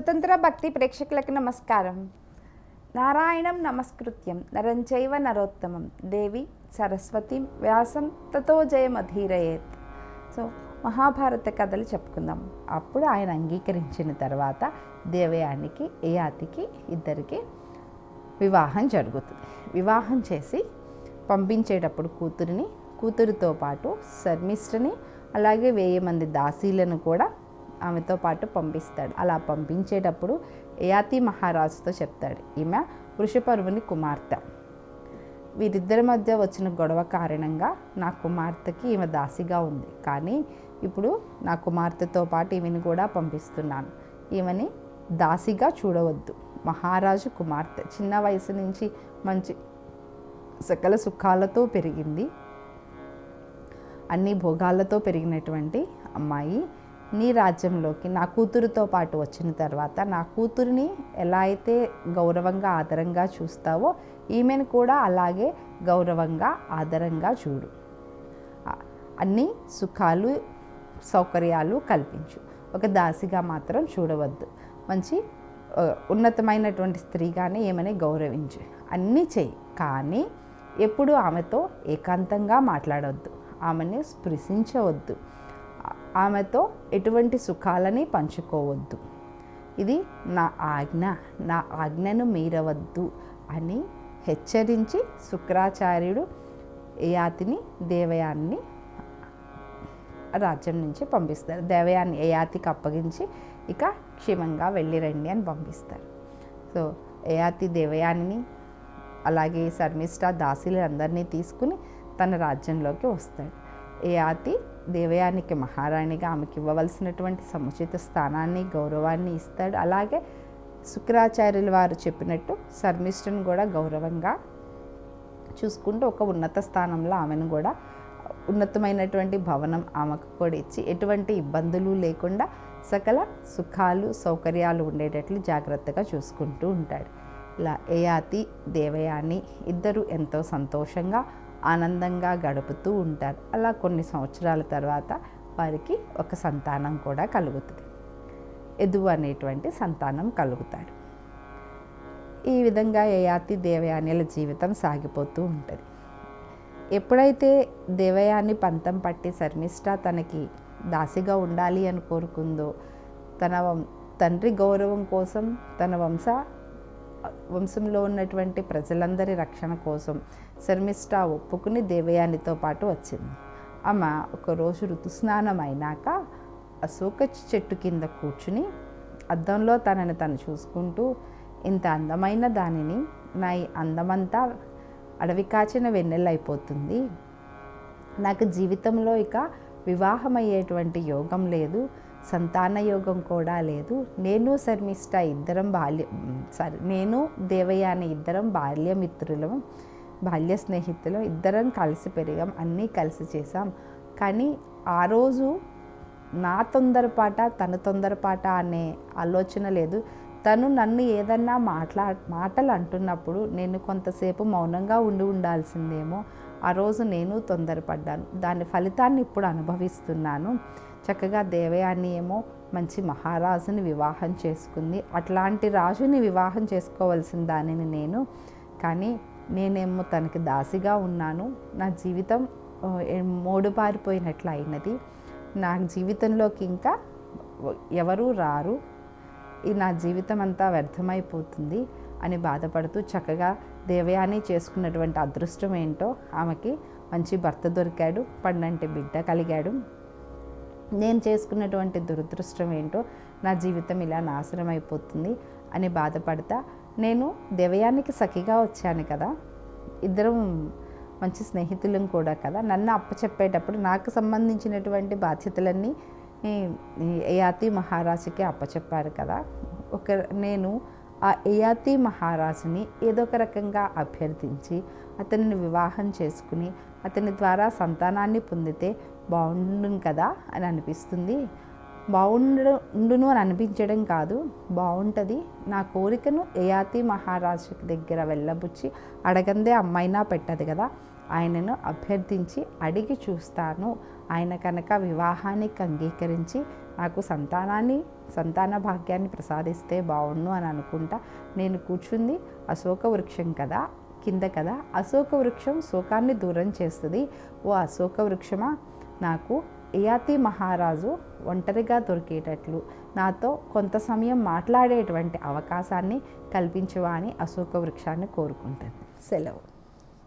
స్వతంత్ర భక్తి ప్రేక్షకులకు నమస్కారం. నారాయణం నమస్కృత్యం. నరంచైవ నరోత్తమం. దేవి సరస్వతి వ్యాసం తతో జయమధీరయేత్. సో మహాభారత కథలు చెప్పుకుందాం. అప్పుడు ఆయన అంగీకరించిన తర్వాత దేవయానికి ఏయాతికి ఇద్దరికి వివాహం జరుగుతుంది. వివాహం చేసి పంపించేటప్పుడు కూతురిని కూతురితో పాటు శర్మిష్ఠని అలాగే వెయ్యి మంది దాసీలను కూడా ఆమెతో పాటు పంపిస్తాడు. అలా పంపించేటప్పుడు యయాతి మహారాజుతో చెప్తాడు. ఈమె వృషపరువుని కుమార్తె. వీరిద్దరి మధ్య వచ్చిన గొడవ కారణంగా నా కుమార్తెకి ఈమె దాసిగా ఉంది. కానీ ఇప్పుడు నా కుమార్తెతో పాటు ఈమెను కూడా పంపిస్తున్నాను. ఈమెని దాసిగా చూడవద్దు. మహారాజు కుమార్తె. చిన్న వయసు నుంచి మంచి సకల సుఖాలతో పెరిగింది. అన్ని భోగాలతో పెరిగినటువంటి అమ్మాయి నీ రాజ్యంలోకి నా కూతురుతో పాటు వచ్చిన తర్వాత నా కూతురిని ఎలా అయితే గౌరవంగా ఆదరంగా చూస్తావో ఈమెను కూడా అలాగే గౌరవంగా ఆదరంగా చూడు. అన్ని సుఖాలు సౌకర్యాలు కల్పించు. ఒక దాసిగా మాత్రం చూడవద్దు. మంచి ఉన్నతమైనటువంటి స్త్రీగానే ఏమని గౌరవించు. అన్నీ చెయ్యి. కానీ ఎప్పుడు ఆమెతో ఏకాంతంగా మాట్లాడవద్దు ఆమెని స్పృశించవద్దు. ఆమెతో ఎటువంటి సుఖాలని పంచుకోవద్దు. ఇది నా ఆజ్ఞ నా ఆజ్ఞను మీరవద్దు అని హెచ్చరించి శుక్రాచార్యుడు యయాతిని దేవయాన్ని రాజ్యం నుంచి పంపిస్తారు. దేవయాన్ని యయాతికి అప్పగించి ఇక క్షేమంగా వెళ్ళిరండి అని పంపిస్తారు. సో యయాతి దేవయానిని అలాగే శర్మిష్ట దాసీలు అందరినీ తీసుకుని తన రాజ్యంలోకి వస్తాడు. యయాతి దేవయానికి మహారాణిగా ఆమెకి ఇవ్వవలసినటువంటి సముచిత స్థానాన్ని గౌరవాన్ని ఇస్తాడు. అలాగే శుక్రాచార్యుల వారు చెప్పినట్టు శర్మిష్ఠను కూడా గౌరవంగా చూసుకుంటూ ఒక ఉన్నత స్థానంలో ఆమెను కూడా ఉన్నతమైనటువంటి భవనం ఆమెకు కూడా ఇచ్చి ఎటువంటి ఇబ్బందులు లేకుండా సకల సుఖాలు సౌకర్యాలు ఉండేటట్లు జాగ్రత్తగా చూసుకుంటూ ఉంటాడు. ఇలా దేవయాని ఇద్దరు ఎంతో సంతోషంగా ఆనందంగా గడుపుతూ ఉంటారు. అలా కొన్ని సంవత్సరాల తర్వాత వారికి ఒక సంతానం కూడా కలుగుతుంది. ఎదువు అనేటువంటి సంతానం కలుగుతాడు ఈ విధంగా యయాతి దేవయానిల జీవితం సాగిపోతూ ఉంటుంది. ఎప్పుడైతే దేవయాని పంతం పట్టి శర్మిష్ట తనకి దాసిగా ఉండాలి అని కోరుకుందో తన వం- తండ్రి గౌరవం కోసం తన వంశ వంశంలో ఉన్నటువంటి ప్రజలందరి రక్షణ కోసం శర్మిష్ఠ ఒప్పుకుని దేవయానితో పాటు వచ్చింది. ఆమె ఒకరోజు ఋతుస్నానం అయినాక అశోక చెట్టు కింద కూర్చుని అద్దంలో తనని తను చూసుకుంటూ ఇంత అందమైన దానిని నా ఈ అందమంతా అడవి కాచిన వెన్నెలైపోతుంది. నాకు జీవితంలో ఇక వివాహమయ్యేటువంటి యోగం లేదు. సంతాన యోగం కూడా లేదు. నేను శర్మిష్ట ఇద్దరం బాల్య సారీ నేను దేవయాని ఇద్దరం బాల్యమిత్రులం బాల్య స్నేహితులం ఇద్దరం కలిసి పెరిగాం అన్నీ కలిసి చేసాం కానీ ఆ రోజు నా తొందరపాట తను తొందరపాట అనే ఆలోచన లేదు. తను నన్ను ఏదన్నా మాట్లా మాటలు అంటున్నప్పుడు నేను కొంతసేపు మౌనంగా ఉండి ఉండాల్సిందేమో. ఆ రోజు నేను తొందరపడ్డాను. దాని ఫలితాన్ని ఇప్పుడు అనుభవిస్తున్నాను. చక్కగా దేవయాని ఏమో మంచి మహారాజుని వివాహం చేసుకుంది. అట్లాంటి రాజుని వివాహం చేసుకోవాల్సిన దానిని నేను కానీ నేనేమో తనకి దాసిగా ఉన్నాను. నా జీవితం ఆ, మోడుబారిపోయినట్లు అయినది. నా జీవితంలోకి ఇంకా ఎవరూ రారు. ఈ నా జీవితం అంతా వ్యర్థమైపోతుంది అని బాధపడుతూ చక్కగా దేవయాని చేసుకున్నటువంటి అదృష్టం ఏంటో ఆమెకి మంచి భర్త దొరికాడు పండంటి బిడ్డ కలిగాడు. నేను చేసుకున్నటువంటి దురదృష్టం ఏంటో నా జీవితం ఇలా నాశనం అయిపోతుంది అని బాధపడతా. నేను దేవయానికి సఖిగా వచ్చాను కదా. ఇద్దరం మంచి స్నేహితులం కూడా కదా. నన్ను అప్పచెప్పేటప్పుడు నాకు సంబంధించినటువంటి బాధ్యతలన్నీ యాతి మహారాజుకి అప్పచెప్పారు కదా. ఒక నేను ఆ యయాతి మహారాజుని ఏదో ఒక రకంగా అభ్యర్థించి అతనిని వివాహం చేసుకుని అతని ద్వారా సంతానాన్ని పొందితే బాగుండును కదా అని అనిపిస్తుంది. బాగుండు ఉండును అని అనిపించడం కాదు. బాగుంటుంది. నా కోరికను యయాతి మహారాజు దగ్గర వెళ్ళబుచ్చి అడగందే అమ్మైనా పెట్టదు కదా. ఆయనను అభ్యర్థించి అడిగి చూస్తాను. ఆయన కనుక వివాహానికి అంగీకరించి నాకు సంతానాన్ని సంతాన భాగ్యాన్ని ప్రసాదిస్తే బాగుండు అని అనుకుంటా నేను కూర్చుంది అశోక వృక్షం కదా కింద కదా. అశోక వృక్షం శోకాన్ని దూరం చేస్తుంది. ఓ అశోక వృక్షమా? నాకు యయాతి మహారాజు ఒంటరిగా దొరికేటట్లు నాతో కొంత సమయం మాట్లాడేటువంటి అవకాశాన్ని కల్పించవా అని అశోక వృక్షాన్ని కోరుకుంటుంది. సెలవు.